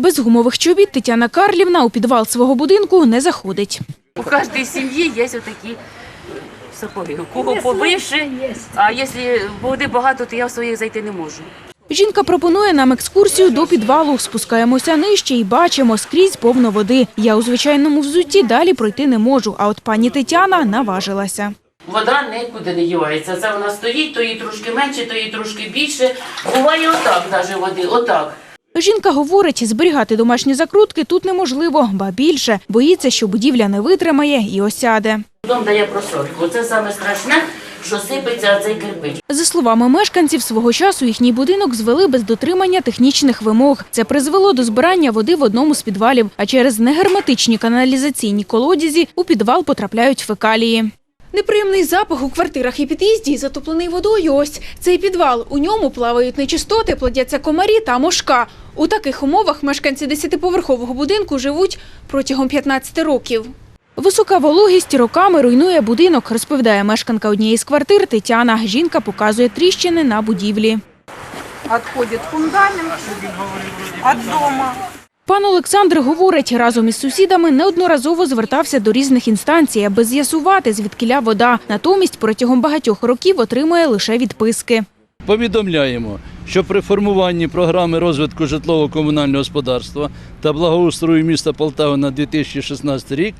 Без гумових чобіт Тетяна Карлівна у підвал свого будинку не заходить. У кожній сім'ї є отакі сапоги. У кого повище, а якщо води багато, то я в своїх зайти не можу. Жінка пропонує нам екскурсію до підвалу. Спускаємося нижче і бачимо скрізь повно води. Я у звичайному взутті далі пройти не можу, а от пані Тетяна наважилася. Вода нікуди не дівається. Це вона стоїть, то її трошки менше, то її трошки більше. Буває отак навіть води, отак. Жінка говорить, зберігати домашні закрутки тут неможливо, ба більше боїться, що будівля не витримає і осяде. Дом дає просорку. Це саме страшне, що сипеться цей кирпич. За словами мешканців, свого часу їхній будинок звели без дотримання технічних вимог. Це призвело до збирання води в одному з підвалів, а через негерметичні каналізаційні колодязі у підвал потрапляють фекалії. Неприємний запах у квартирах і під'їзді затоплений водою. Ось цей підвал. У ньому плавають нечистоти, плодяться комарі та мошка. У таких умовах мешканці десятиповерхового будинку живуть протягом 15 років. Висока вологість роками руйнує будинок, розповідає мешканка однієї з квартир Тетяна. Жінка показує тріщини на будівлі. отходит фундамент от дома. Пан Олександр говорить, разом із сусідами неодноразово звертався до різних інстанцій, аби з'ясувати, звідкиля вода. Натомість протягом багатьох років отримує лише відписки. Повідомляємо, що при формуванні програми розвитку житлово-комунального господарства та благоустрою міста Полтава на 2016 рік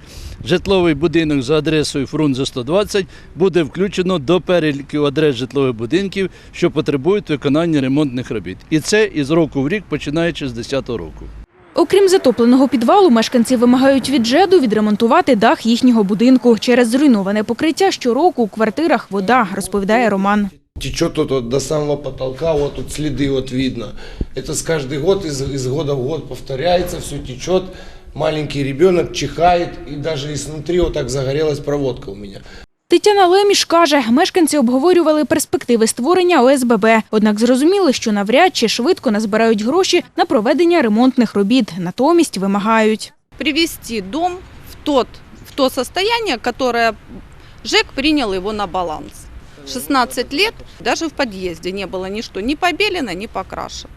житловий будинок за адресою Фрунзе 120 буде включено до переліку адрес житлових будинків, що потребують виконання ремонтних робіт. І це із року в рік, починаючи з 2010 року. Окрім затопленого підвалу, мешканці вимагають від ЖЕДу відремонтувати дах їхнього будинку. Через зруйноване покриття щороку у квартирах вода, розповідає Роман Течет тут вот до самого потолка, вот тут следы вот видно. Это с каждый год, из, из года в год повторяется, все течет. Маленький ребенок чихает, и даже изнутри вот так загорелась проводка у меня. Тетяна Леміш каже, мешканці обговорювали перспективи створення ОСББ, однак зрозуміли, що навряд чи швидко назбирають гроші на проведення ремонтних робіт. Натомість вимагають. Привести дом в, тот, в то состояние, которое ЖЭК принял его на баланс. 16 лет даже в подъезде не было ничто, ни побелено, ни покрашено.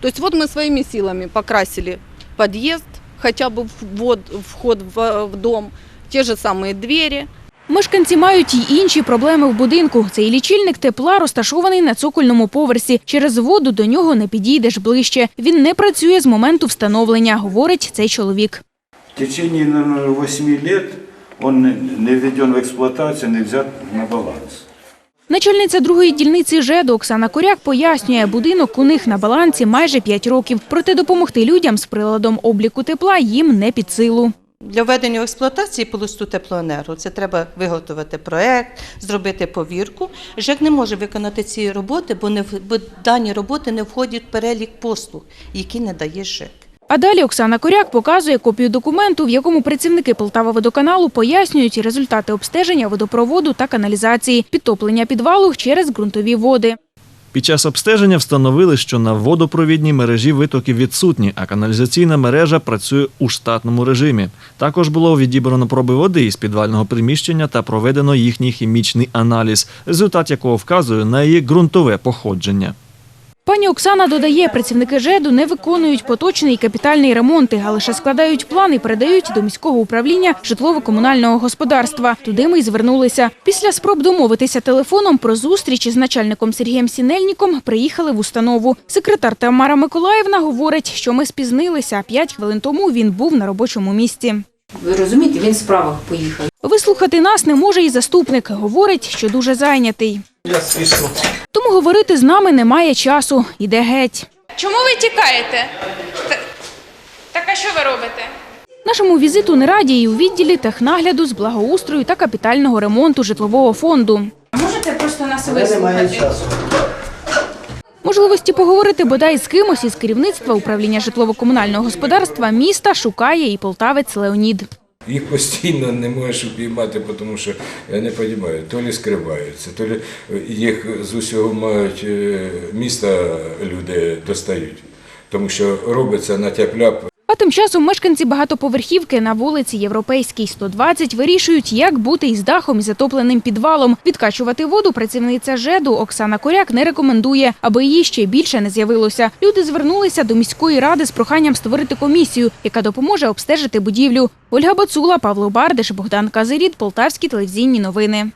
То есть вот мы своими силами покрасили подъезд, хотя бы вход, вход в, в дом, те же самые двери. Мешканці мають й інші проблеми в будинку. Цей лічильник тепла розташований на цокольному поверсі. Через воду до нього не підійдеш ближче. Він не працює з моменту встановлення, говорить цей чоловік. В течение, наверное, 8 лет он не- не введен в эксплуатацию, не взят на баланс. Начальниця другої дільниці ЖЕДу Оксана Коряк пояснює, будинок у них на балансі майже 5 років. Проте допомогти людям з приладом обліку тепла їм не під силу. Для введення в експлуатації полосту теплоенерго це треба виготовити проект, зробити повірку. ЖЕК не може виконати ці роботи, бо не дані роботи не входять в перелік послуг, які не дає ЖЕК. А далі Оксана Коряк показує копію документу, в якому працівники Полтава водоканалу пояснюють результати обстеження водопроводу та каналізації, підтоплення підвалу через ґрунтові води. Під час обстеження встановили, що на водопровідній мережі витоки відсутні, а каналізаційна мережа працює у штатному режимі. Також було відібрано проби води із підвального приміщення та проведено їхній хімічний аналіз, результат якого вказує на її ґрунтове походження. Пані Оксана додає, працівники ЖЕДу не виконують поточний і капітальний ремонти, а лише складають план і передають до міського управління житлово-комунального господарства. Туди ми й звернулися. Після спроб домовитися телефоном про зустріч із начальником Сергієм Сінельніком приїхали в установу. Секретар Тамара Миколаївна говорить, що ми спізнилися. П'ять хвилин тому він був на робочому місці. Ви розумієте, він в справах поїхав. Вислухати нас не може і заступник. Говорить, що дуже зайнятий. Говорити з нами немає часу. Іде геть. Чому ви тікаєте? Та- Так а що ви робите? Нашому візиту не раді і у відділі технагляду з благоустрою та капітального ремонту житлового фонду. Можете просто нас вислухати? Можливості поговорити бодай з кимось із керівництва управління житлово-комунального господарства міста шукає і полтавець Леонід. Їх постійно не можеш упіймати, тому що я не розумію, то лі скриваються, то лі їх з усього мають е, міста люди достають. Тому що робиться на тяп-ляп. А тим часом мешканці багатоповерхівки на вулиці Європейській 120 вирішують, як бути із дахом і затопленим підвалом. Відкачувати воду працівниця ЖЕДу Оксана Коряк не рекомендує, аби її ще більше не з'явилося. Люди звернулися до міської ради з проханням створити комісію, яка допоможе обстежити будівлю. Ольга Бацула, Павло Бардиш, Богдан Казирід, Полтавські телевізійні новини.